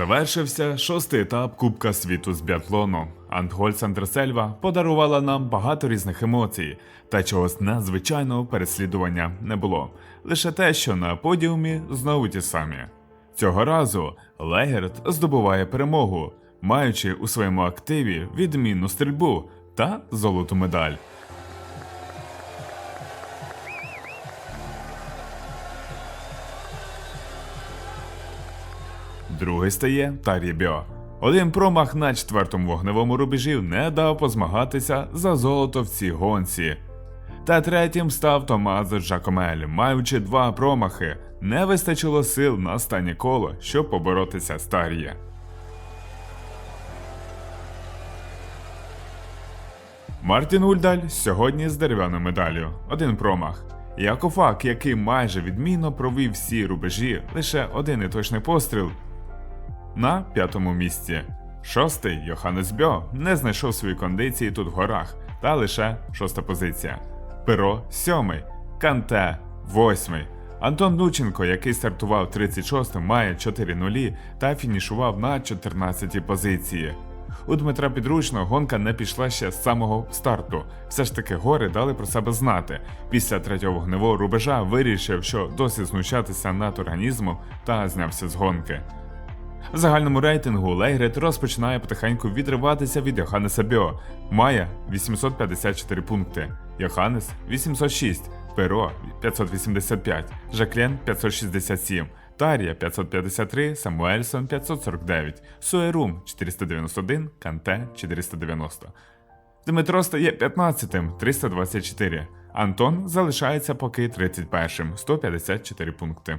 Завершився шостий етап Кубка світу з біатлону. Антгольц Андресельва подарувала нам багато різних емоцій, та чогось надзвичайного переслідування не було. Лише те, що на подіумі знову ті самі. Цього разу Легерт здобуває перемогу, маючи у своєму активі відмінну стрільбу та золоту медаль. Другий стає Тар'є Бьо. Один промах на четвертому вогневому рубежі не дав позмагатися за золото в цій гонці. Та третім став Томазо Джакомель, маючи два промахи, не вистачило сил на останнє коло, щоб поборотися з Тар'є. Мартін Ульдаль сьогодні з дерев'яною медаллю, один промах. Якофак, який майже відмінно провів всі рубежі, лише один неточний постріл, на п'ятому місці. Шостий Йоханнес Бьо не знайшов свої кондиції тут в горах, та лише шоста позиція. Перо сьомий, Канте восьмий. Антон Нученко, який стартував 36-м, має 4 нулі та фінішував на 14-й позиції. У Дмитра Підручного гонка не пішла ще з самого старту. Все ж таки гори дали про себе знати. Після третього вогневого рубежа вирішив, що досить знущатися над організмом та знявся з гонки. В загальному рейтингу Лейгрет розпочинає потихеньку відриватися від Йоханнеса Бьо. Має 854 пункти, Йоханнес 806, Перо 585, Жаклен 567, Тарія 553, Самуельсон 549, Суерум 491, Канте 490. Дмитро стає 15-тим 324. Антон залишається поки 31-м 154 пункти.